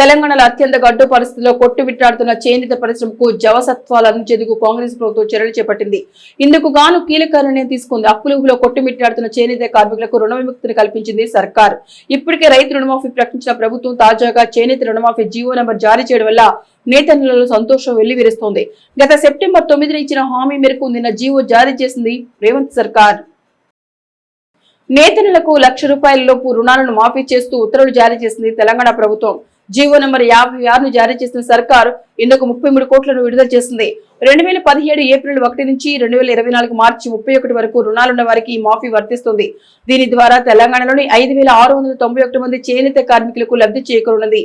తెలంగాణలో అత్యంత గడ్డు పరిస్థితుల్లో కొట్టుమిట్టాడుతున్న చేనేత పరిశ్రమకు జవసత్వాలు అందించేందుకు కాంగ్రెస్ ప్రభుత్వం చర్యలు చేపట్టింది. ఇందుకు గాను కీలక నిర్ణయం తీసుకుంది. అప్పులుగులో కొట్టుమిట్టాడుతున్న చేనేత కార్మికులకు రుణ విముక్తిని కల్పించింది సర్కార్. ఇప్పటికే రైతు రుణమాఫీ ప్రకటించిన ప్రభుత్వం తాజాగా చేనేత రుణమాఫీ జీవో నెంబర్ జారీ చేయడం వల్ల నేతన్నలలో సంతోషం వెల్లివిరుస్తోంది. గత సెప్టెంబర్ తొమ్మిదిన ఇచ్చిన హామీ మేరకు నిన్న జీవో జారీ చేసింది రేవంత్ సర్కార్. నేతనులకు లక్ష రూపాయల లోపు రుణాలను మాఫీ చేస్తూ ఉత్తర్వులు జారీ చేసింది తెలంగాణ ప్రభుత్వం. జీవో నంబర్ యాభై ఆరును జారీ చేసిన సర్కార్ ఇందుకు ముప్పై మూడు కోట్లను విడుదల చేసింది. రెండు వేల పదిహేడు ఏప్రిల్ ఒకటి నుంచి రెండు వేల ఇరవై నాలుగు మార్చి ముప్పై ఒకటి వరకు రుణాలున్న వారికి మాఫీ వర్తిస్తుంది. దీని ద్వారా తెలంగాణలోని ఐదు వేల ఆరు వందల తొంభై ఒకటి మంది చేనేత కార్మికులకు లబ్ధి చేకూరనుంది.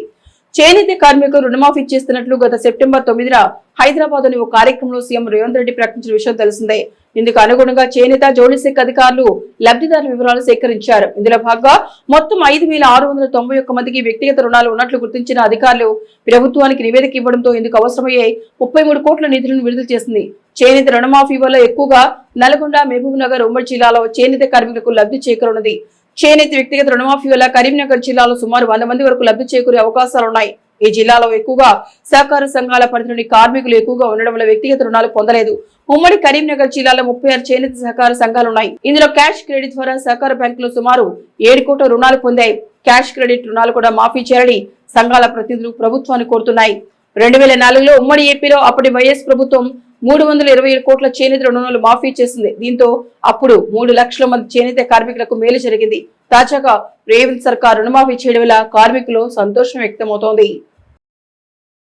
చేనేత కార్మికులు రుణమాఫీ చేస్తున్నట్లు గత సెప్టెంబర్ తొమ్మిదిన హైదరాబాద్లోని ఓ కార్యక్రమంలో సీఎం రేవంత్ రెడ్డి ప్రకటించిన విషయం తెలిసిందే. ఇందుకు అనుగుణంగా చేనేత జౌళి శాఖ అధికారులు లబ్ధిదారుల వివరాలు సేకరించారు. ఇందులో భాగంగా మొత్తం ఐదు వేల ఆరు వందల తొంభై ఒక్క మందికి వ్యక్తిగత రుణాలు ఉన్నట్లు గుర్తించిన అధికారులు ప్రభుత్వానికి నివేదిక ఇవ్వడంతో ఇందుకు అవసరమయ్యే ముప్పై మూడు కోట్ల నిధులను విడుదల చేసింది. చేనేత రుణమాఫీ వల్ల ఎక్కువగా నల్గొండ మహబూబ్ నగర్ ఉమ్మడి జిల్లాలో చేనేత కార్మికులకు లబ్ధి చేకూరున్నది చేనేత వ్యక్తిగత రుణమాఫీ వల్ల కరీంనగర్ జిల్లాలో సుమారు వంద మంది వరకు లబ్ధి చేకూరే అవకాశాలున్నాయి. ఈ జిల్లాలో ఎక్కువగా సహకార సంఘాల పరిధిలోని కార్మికులు ఎక్కువగా ఉండడం వల్ల వ్యక్తిగత రుణాలు పొందలేదు. ఉమ్మడి కరీంనగర్ జిల్లాలో ముప్పై ఆరు చేనేత సహకార సంఘాలు ఉన్నాయి. ఇందులో క్యాష్ క్రెడిట్ ద్వారా సహకార బ్యాంకులు సుమారు ఏడు కోట్ల రుణాలు పొందాయి. క్యాష్ క్రెడిట్ రుణాలు కూడా మాఫీ చేయాలని సంఘాల ప్రతినిధులు ప్రభుత్వాన్ని కోరుతున్నాయి. రెండు వేల నాలుగులో ఉమ్మడి ఏపీలో అప్పటి వైఎస్ ప్రభుత్వం మూడు వందల ఇరవై ఏడు కోట్ల చేనేత రుణాలు మాఫీ చేసింది. దీంతో అప్పుడు మూడు లక్షల మంది చేనేత కార్మికులకు మేలు జరిగింది. తాజాగా రేవంత్ సర్కార్ రుణమాఫీ చేయడం వల్ల కార్మికులు సంతోషం వ్యక్తమవుతోంది.